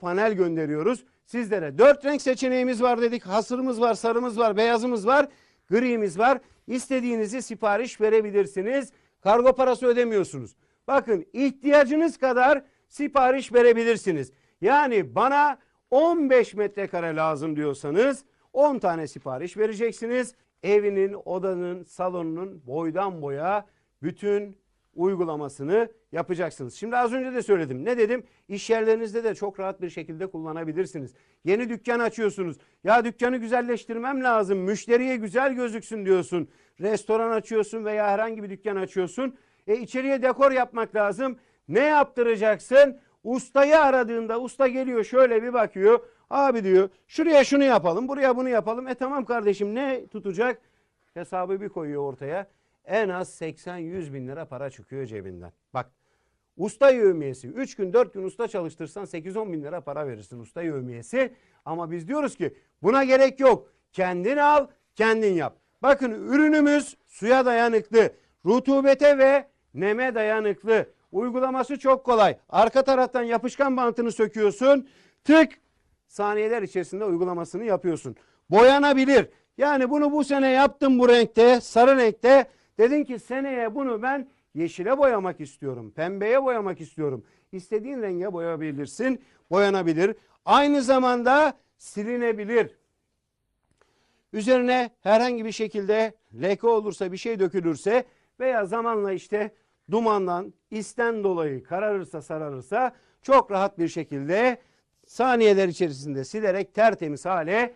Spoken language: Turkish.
panel gönderiyoruz. Sizlere dört renk seçeneğimiz var dedik. Hasırımız var, sarımız var, beyazımız var, gri'miz var. İstediğinizi sipariş verebilirsiniz. Kargo parası ödemiyorsunuz. Bakın ihtiyacınız kadar sipariş verebilirsiniz. Yani bana 15 metrekare lazım diyorsanız 10 tane sipariş vereceksiniz. Evinin, odanın, salonunun boydan boya bütün uygulamasını yapacaksınız. Şimdi az önce de söyledim. Ne dedim? İş yerlerinizde de çok rahat bir şekilde kullanabilirsiniz. Yeni dükkan açıyorsunuz. Ya dükkanı güzelleştirmem lazım. Müşteriye güzel gözüksün diyorsun. Restoran açıyorsun veya herhangi bir dükkan açıyorsun. E içeriye dekor yapmak lazım. Ne yaptıracaksın? Ustayı aradığında usta geliyor şöyle bir bakıyor. Abi diyor şuraya şunu yapalım buraya bunu yapalım. E tamam kardeşim ne tutacak? Hesabı bir koyuyor ortaya. En az 80-100 bin lira para çıkıyor cebinden. Bak usta yövmiyesi 3 gün 4 gün usta çalıştırsan 8-10 bin lira para verirsin usta yövmiyesi. Ama biz diyoruz ki buna gerek yok. Kendin al kendin yap. Bakın ürünümüz suya dayanıklı, rutubete ve neme dayanıklı. Uygulaması çok kolay. Arka taraftan yapışkan bantını söküyorsun. Tık saniyeler içerisinde uygulamasını yapıyorsun. Boyanabilir. Yani bunu bu sene yaptım bu renkte, sarı renkte. Dedin ki seneye bunu ben yeşile boyamak istiyorum, pembeye boyamak istiyorum. İstediğin renge boyayabilirsin, boyanabilir. Aynı zamanda silinebilir. Üzerine herhangi bir şekilde leke olursa bir şey dökülürse veya zamanla işte dumandan isten dolayı kararırsa sararırsa çok rahat bir şekilde saniyeler içerisinde silerek tertemiz hale